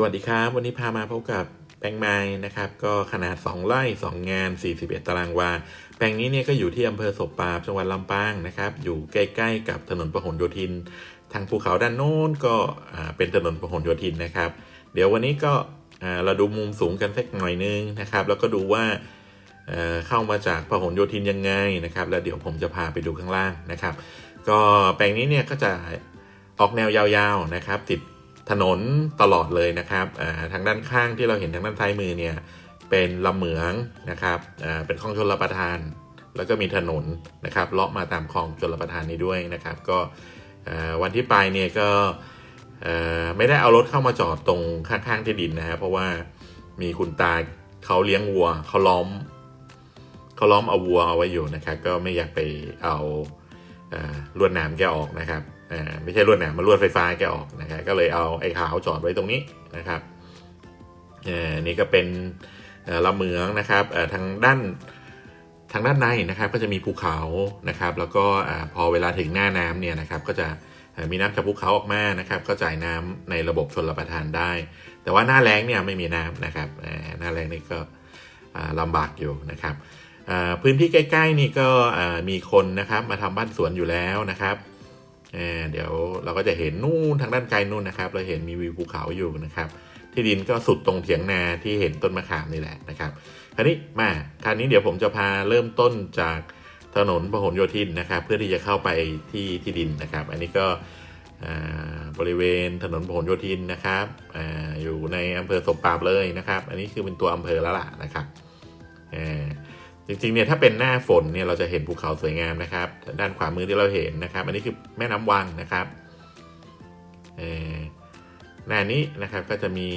สวัสดีครับ วันนี้พามาพบกับแปลงไม้นะครับ ก็ขนาด 2 ไร่ 2 งาน 41 ตารางวา แปลงนี้เนี่ยก็อยู่ที่อำเภอศพปราบจังหวัดลำปางนะครับ อยู่ใกล้ๆกับถนนประหลโยธิน ทางภูเขาด้านโน้นก็เป็นถนนประหลโยธินนะครับ เดี๋ยววันนี้ก็เราดูมุมสูงกันสักหน่อยนึงนะครับ แล้วก็ดูว่าเเข้ามาจากพหลโยธินยังไงนะครับ แล้วเดี๋ยวผมจะพาไปดูข้างล่างนะครับ ก็แปลงนี้เนี่ยก็จะออกแนวยาวๆนะครับ ติด ถนนตลอดเลยนะครับอ่าทางด้านข้างที่เราเห็นทางด้านซ้ายมือเนี่ยเป็นลำเหมืองนะครับอ่าเป็นคลองชลประทาน แล้วก็มีถนนนะครับเลาะมาตามคลองชลประทานนี้ด้วยนะครับ ก็อ่าวันที่ไปเนี่ยก็เอ่อไม่ได้เอารถเข้ามาจอดตรงข้างๆที่ดินนะฮะเพราะว่ามีคุณตาเขาเลี้ยงวัวเขาล้อมเขาล้อมเอาวัวเอาไว้อยู่นะครับ ก็ไม่อยากไปเอาอ่าลวดหนามแกออกนะครับ อ่าไม่ใช่ลวดหนามมาลวดไฟฟ้าแกออกนะครับก็เลยเอาไอ้ขาวจอดไว้ตรงนี้นะครับอ่านี่ก็เป็นลำเหมืองนะครับทางด้านทางด้านในนะครับก็จะมีภูเขานะครับ แล้วก็พอเวลาถึงหน้าน้ำเนี่ยนะครับก็จะมีน้ำจากภูเขาออกมานะครับก็จ่ายน้ำในระบบชนรับประทานได้ แต่ว่าหน้าแล้งเนี่ยไม่มีน้ำนะครับหน้าแล้งนี่ก็อ่าลำบากอยู่นะครับพื้นที่ใกล้ ๆ นี่ก็มีคนนะครับมาทำบ้านสวนอยู่แล้วนะครับ เดี๋ยวเราก็จะเห็นนู่นทางด้านไกลนู่นนะครับ เราเห็นมีวิวภูเขาอยู่นะครับ ที่ดินก็สุดตรงเถียงนาที่เห็นต้นมะขามนี่แหละนะครับ คราวนี้มาคราวนี้เดี๋ยวผมจะพาเริ่มต้นจากถนนพหลโยธินนะครับ เพื่อที่จะเข้าไปที่ที่ดินนะครับ อันนี้ก็บริเวณถนนพหลโยธินนะครับออยู่ในอำเภอสมปราบเลยนะครับ อันนี้คือเป็นตัวอำเภอแล้วล่ะนะครับ จริงๆเนี่ยถ้าเป็นหน้าฝนเนี่ยเราจะเห็นภูเขาสวยงามนะครับ ด้านขวามือที่เราเห็นนะครับ อันนี้คือแม่น้ำวังนะครับเอ่อหน้านี้นะครับก็จะมี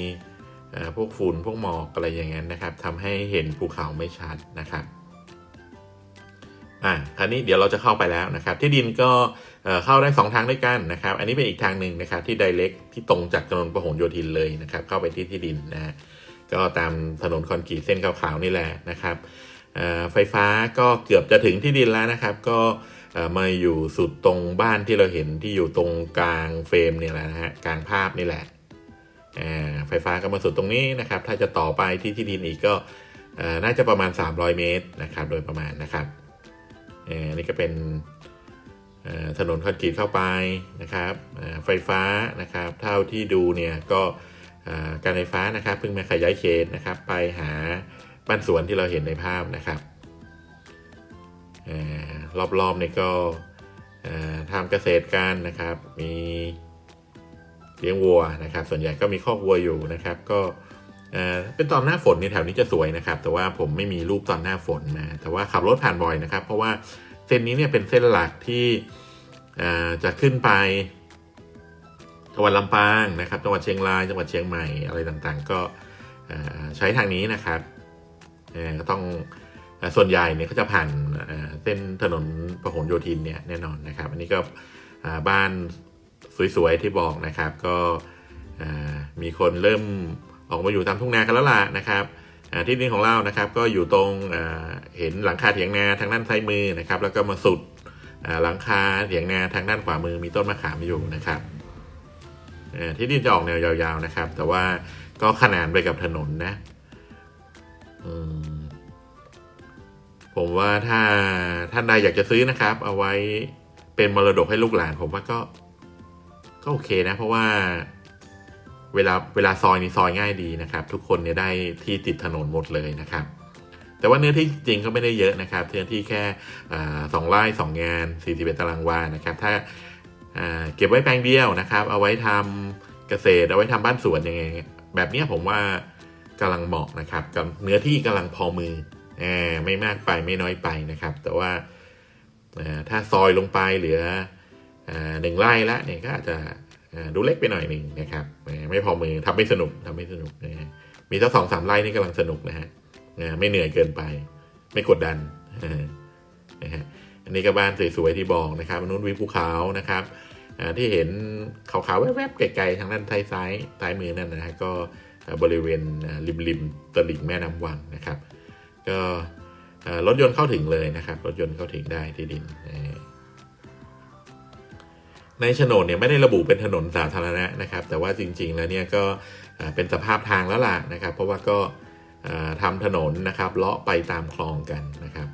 พวกฝุ่นพวกหมอกอะไรอย่างนั้นนะครับทำให้เห็นภูเขาไม่ชัดนะครับอะคราวนี้เดี๋ยวเราจะเข้าไปแล้วนะครับ ที่ดินก็เข้าได้สองทางด้วยกันนะครับ อันนี้เป็นอีกทางหนึ่งนะครับที่ไดเรกที่ตรงจากถนนประหลโยธินเลยนะครับ เข้าไปที่ที่ดินนะก็ตามถนนคอนกรีตเส้นขาวๆนี่แหละนะครับ ไฟฟ้าก็เกือบจะถึงที่ดินแล้วนะครับ ก็มาอยู่สุดตรงบ้านที่เราเห็นที่อยู่ตรงกลางเฟรมเนี่ยแหละนะฮะกลางภาพนี่แหละไฟฟ้าก็มาสุดตรงนี้นะครับ ถ้าจะต่อไปที่ที่ดินอีกก็น่าจะประมาณ 300 เมตรนะครับ โดยประมาณนะครับนี่ก็เป็นถนนคอนกรีตเข้าไปนะครับไฟฟ้านะครับ เท่าที่ดูเนี่ยก็การไฟฟ้านะครับเพิ่งมาขยายเขตนะครับ ไปหา บ้านสวนที่เราเห็นในภาพนะครับออรอบๆนี่ก็ทำเกษตรกันนะครับ มีเลี้ยงวัวนะครับ ส่วนใหญ่ก็มีคอกวัวอยู่นะครับ ก็เป็นตอนหน้าฝนในแถวนี้จะสวยนะครับ แต่ว่าผมไม่มีรูปตอนหน้าฝนนะ แต่ว่าขับรถผ่านบ่อยนะครับ เพราะว่าเส้นนี้เนี่ยเป็นเส้นหลักที่จะขึ้นไปจังหวัดลำปางนะครับ จังหวัดเชียงราย จังหวัดเชียงใหม่อะไรต่างๆ ก็ใช้ทางนี้นะครับ ก็ต้องส่วนใหญ่เนี่ยเขาจะผ่านเส้นถนนพหลโยธินเนี่ยแน่นอนนะครับ อันนี้ก็บ้านสวยๆที่บอกนะครับก็มีคนเริ่มออกมาอยู่ตามทุ่งนากันแล้วล่ะนะครับที่ดินของเรานะครับก็อยู่ตรงเห็นหลังคาเถียงนาทางด้านซ้ายมือนะครับ แล้วก็มาสุดหลังคาเถียงนาทางด้านขวามือมีต้นมะขามอยู่นะครับเอ่อที่ดินจะออกแนวยาวๆนะครับ แต่ว่าก็ขนานไปกับถนนนะอืม ผมว่าถ้าท่านใดอยากจะซื้อนะครับ เอาไว้เป็นมรดกให้ลูกหลาน ผมว่าก็ ก็โอเคนะ เพราะว่า เวลาเวลาซอยนี่ซอยง่ายดีนะครับ ทุกคนเนี่ยได้ที่ติดถนนหมดเลยนะครับ แต่ว่าเนื้อที่จริงก็ไม่ได้เยอะนะครับเนื้อที่แค่สองไร่สองงาน41ตารางวานะครับ ถ้าเก็บไว้แปลงเดียวนะครับ เอาไว้ทำเกษตรเอาไว้ทำบ้านสวนยังไงแบบนี้ผมว่ากำลังเหมาะนะครับกับเนื้อที่กำลังพอมือ ไม่มากไปไม่น้อยไปนะครับ แต่ว่าถ้าซอยลงไปเหลือหนึ่งไร่ละเนี่ยก็อาจจะดูเล็กไปหน่อยหนึ่งนะครับ ไม่พอมือทำไม่สนุกทำไม่สนุกนะฮะมีถ้าสองสามไร่นี่กำลังสนุกนะฮะไม่เหนื่อยเกินไป ไม่กดดันนะฮะอันนี้ก็บ้านสวยๆที่บอกนะครับนู้นวิวภูเขานะครับที่เห็นขาวๆแวบๆไกลๆทางด้านซ้ายซ้ายซ้ายมือนั่นนะฮะก็บริเวณริมริมตลิ่งแม่น้ำวังนะครับ ก็รถยนต์เข้าถึงเลยนะครับ รถยนต์เข้าถึงได้ที่ดิน ในโฉนดเนี่ยไม่ได้ระบุเป็นถนนสาธารณะนะครับ แต่ว่าจริง ๆ แล้วเนี่ยก็เป็นสภาพทางแล้วล่ะนะครับ เพราะว่าก็อ่าทำถนนนะครับเลาะไปตามคลองกันนะครับ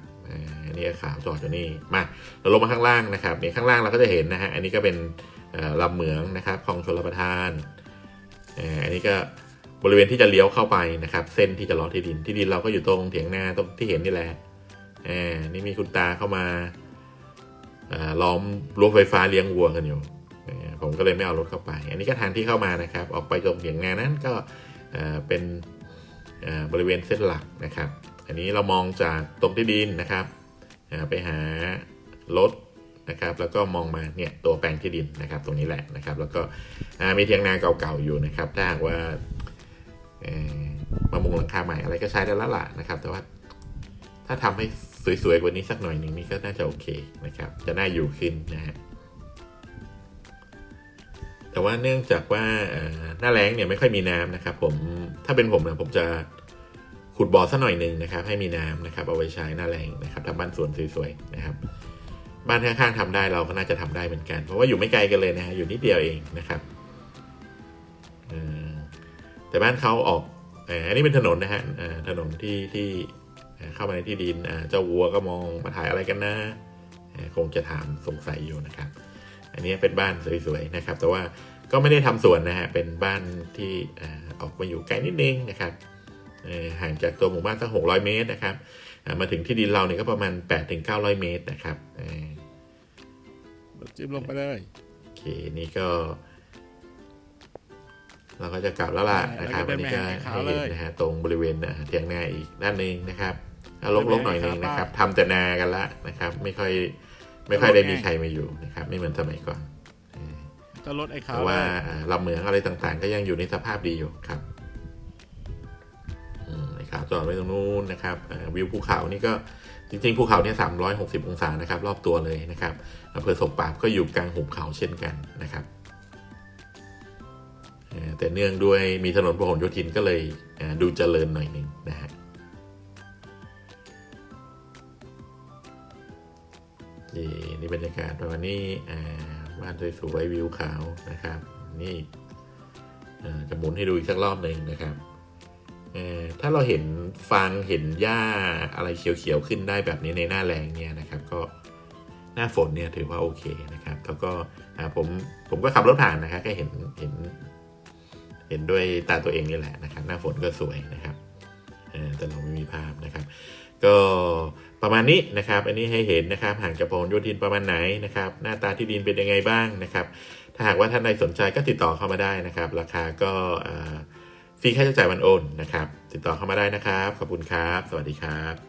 อันนี้ขาวจอดอยู่นี่มาเราลงมาข้างล่างนะครับนี่ข้างล่างเราก็จะเห็นนะฮะอันนี้ก็เป็นลำเหมืองนะครับคลองชลประทานอันนี้ก็ บริเวณที่จะเลี้ยวเข้าไปนะครับ เส้นที่จะลาะที่ดินที่ดินเราก็อยู่ตรงเถียงนาตรงที่เห็นนี่แหละอ่านี่มีคุณตาเข้ามาล้อมรั้วไฟฟ้าเลี้ยงวัวกันอยู่ผมก็เลยไม่เอารถเข้าไป อันนี้ก็ทางที่เข้ามานะครับ ออกไปตรงเถียงนานั้นก็เป็นบริเวณเส้นหลักนะครับ อันนี้เรามองจากตรงที่ดินนะครับไปหารถนะครับ แล้วก็มองมาเนี่ยตัวแปลงที่ดินนะครับ ตรงนี้แหละนะครับ แล้วก็มีเถียงนาเก่าๆอยู่นะครับ ถ้าหากว่า มามุงหลังคาใหม่อะไรก็ใช้ได้แล้วล่ะนะครับ แต่ว่าถ้าทำให้สวยๆกว่านี้สักหน่อยหนึ่งนี่ก็น่าจะโอเคนะครับ จะน่าอยู่ขึ้นนะฮะแต่ว่าเนื่องจากว่าหน้าแล้งเนี่ยไม่ค่อยมีน้ำนะครับ ผมถ้าเป็นผมนะผมจะขุดบ่อสักหน่อยหนึ่งนะครับ ให้มีน้ำนะครับ เอาไว้ใช้หน้าแรงนะครับทำบ้านสวนสวยๆนะครับ บ้านข้างๆทำได้เราก็น่าจะทำได้เหมือนกัน เพราะว่าอยู่ไม่ไกลกันเลยนะฮะอยู่นิดเดียวเองนะครับ แต่บ้านเขาออกเอ่ออันนี้เป็นถนนนะฮะเอ่อถนนที่ที่เอ่อเข้ามาในที่ดินอ่าเจ้าวัวก็มองมาถ่ายอะไรกันนะเอ่อคงจะถามสงสัยอยู่นะครับ อันนี้เป็นบ้านสวยๆนะครับ แต่ว่าก็ไม่ได้ทำสวนนะฮะเป็นบ้านที่อ่าออกมาอยู่ไกลนิดนึงนะครับเอ่อห่างจากตัวหมู่บ้านสักหกร้อยเมตรนะครับอ่ามาถึงที่ดินเราเนี่ยก็ประมาณ8ปดถึงเก้าร้อยเมตรนะครับเอ่อจิ้มลงไปเลยโอเคนี่ก็ เราก็จะกลับแล้วล่ะนะครับแล้วก็อันเดินนี้ไปก็หาไอ้ขาวให้เห็นเลยนะฮะตรงบริเวณอ่าเทียงนาอีกด้านหนึ่งนะครับเอาลกๆหน่อยหนึงนะครับเดินไปหาทำแต่นากันละนะครับ ไม่ค่อยไม่ค่อยได้มีใครมาอยู่นะครับ ไม่เหมือนสมัยก่อนจะลดไอ้ขาวแต่ว่าเลยอ่าลำเหมืองอะไรต่างๆ ก็ยังอยู่ในสภาพดีอยู่ครับอืมนะครับจอดไว้ตรงนู้นนะครับอ่าวิวภูเขานี่ก็จริงๆภูเขาเนี่ยสามร้อยหกสิบองศานะครับ รอบตัวเลยนะครับอำเภอศพปราบก็อยู่กลางหุบเขาเช่นกันนะครับเอ่อ แต่เนื่องด้วยมีถนนพหลโยธินก็เลยดูเจริญหน่อยหนึ่งนะฮะนี่นี่บรรยากาศประมาณนี้บ้านสวยๆวิวขาวนะครับ นี่จะหมุนให้ดูอีกสักรอบหนึ่งนะครับถ้าเราเห็นฟางเห็นหญ้าอะไรเขียวๆขึ้นได้แบบนี้ในหน้าแรงเนี่ยนะครับ ก็หน้าฝนเนี่ยถือว่าโอเคนะครับ แล้วก็ผมผมก็ขับรถผ่านนะครับก็เห็นเห็น เห็นด้วยตาตัวเองนี่แหละนะครับ หน้าฝนก็สวยนะครับแต่เราไม่มีภาพนะครับ ก็ประมาณนี้นะครับ อันนี้ให้เห็นนะครับห่างจากพหลโยธินประมาณไหนนะครับ หน้าตาที่ดินเป็นยังไงบ้างนะครับ ถ้าหากว่าท่านใดสนใจก็ติดต่อเข้ามาได้นะครับ ราคาก็ฟรีค่าใช้จ่ายวันโอนนะครับ ติดต่อเข้ามาได้นะครับ ขอบคุณครับ สวัสดีครับ